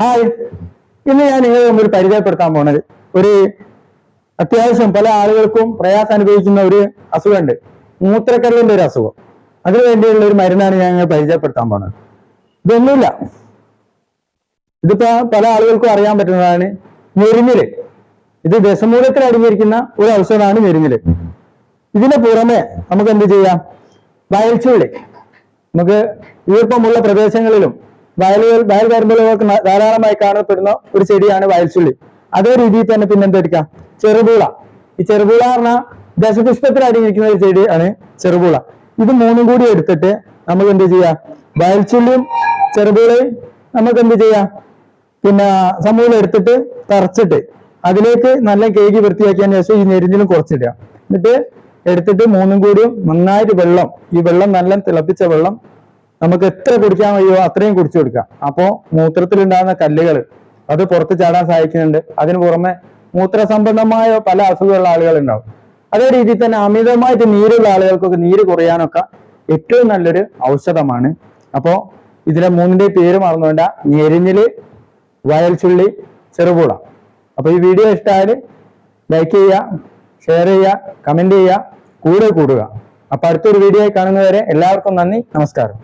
Hi ഇന്ന് ഞാൻ നിങ്ങളെ മുമ്പിൽ പരിചയപ്പെടുത്താൻ പോണത്. ഒരു അത്യാവശ്യം പല ആളുകൾക്കും പ്രയാസം അനുഭവിക്കുന്ന ഒരു അസുഖമുണ്ട്. മൂത്രക്കല്ലിന്റെ ഒരു അസുഖം. അതിനു വേണ്ടിയുള്ള ഒരു മരുന്നാണ് ഞാൻ നിങ്ങൾ പരിചയപ്പെടുത്താൻ പോണത്. ഇതൊന്നുമില്ല. ഇതിപ്പോ പല ആളുകൾക്കും അറിയാൻ പറ്റുന്നതാണ് ഞെരിഞ്ഞിൽ. ഇത് ദശമൂലത്തിൽ അടങ്ങിയിരിക്കുന്ന ഒരു ഔഷധമാണ് ഞെരിഞ്ഞിൽ. ഇതിന് പുറമെ നമുക്ക് എന്ത് ചെയ്യാം? വയൽച്ചുള്ളി നമുക്ക് ഈർപ്പമുള്ള പ്രദേശങ്ങളിലും വയലുകൾ വയൽ വരമ്പുകളൊക്കെ ധാരാളമായി കാണപ്പെടുന്ന ഒരു ചെടിയാണ് വയൽച്ചുള്ളി. അതേ രീതിയിൽ തന്നെ പിന്നെ എന്തെടുക്കാം ചെറുപൂള. ഈ ചെറുപൂള പറഞ്ഞാൽ ദശപുഷ്പത്തിൽ അടിഞ്ഞിരിക്കുന്ന ഒരു ചെടിയാണ് ചെറുപൂള. ഇത് മൂന്നും കൂടി എടുത്തിട്ട് നമുക്ക് എന്ത് ചെയ്യാം? വയൽച്ചുള്ളിയും ചെറുപൂളയും നമുക്ക് എന്ത് ചെയ്യാം? പിന്നെ സമൂലം എടുത്തിട്ട് തറച്ചിട്ട് അതിലേക്ക് നല്ല കേക്ക് വൃത്തിയാക്കിയതിന് ശേഷം ഈ നെരിഞ്ഞിലും കുറച്ചിടുക. എന്നിട്ട് എടുത്തിട്ട് മൂന്നും കൂടിയും നന്നായിട്ട് വെള്ളം ഈ വെള്ളം നല്ല തിളപ്പിച്ച വെള്ളം നമുക്ക് എത്ര കുടിക്കാൻ കഴിയുമോ അത്രയും കുടിച്ചു കൊടുക്കാം. അപ്പോ മൂത്രത്തിലുണ്ടാകുന്ന കല്ലുകൾ അത് പുറത്ത് ചാടാൻ സഹായിക്കുന്നുണ്ട്. അതിന് പുറമെ മൂത്രസംബന്ധമായ പല അസുഖമുള്ള ആളുകൾ ഉണ്ടാവും അതേ രീതിയിൽ തന്നെ അമിതമായിട്ട് നീരുള്ള ആളുകൾക്കൊക്കെ നീര് കുറയാനൊക്കെ ഏറ്റവും നല്ലൊരു ഔഷധമാണ്. അപ്പോൾ ഇതിലെ മൂന്നിന്റെ പേര് മറന്നുകൊണ്ട ഞെരിഞ്ഞിൽ വയൽച്ചുള്ളി ചെറുപൂള. അപ്പോൾ ഈ വീഡിയോ ഇഷ്ടമായാൽ ലൈക്ക് ചെയ്യുക ഷെയർ ചെയ്യുക കമന്റ് ചെയ്യുക കൂടെ കൂടുക. അപ്പോൾ അടുത്തൊരു വീഡിയോ കാണുന്നവരെ എല്ലാവർക്കും നന്ദി നമസ്കാരം.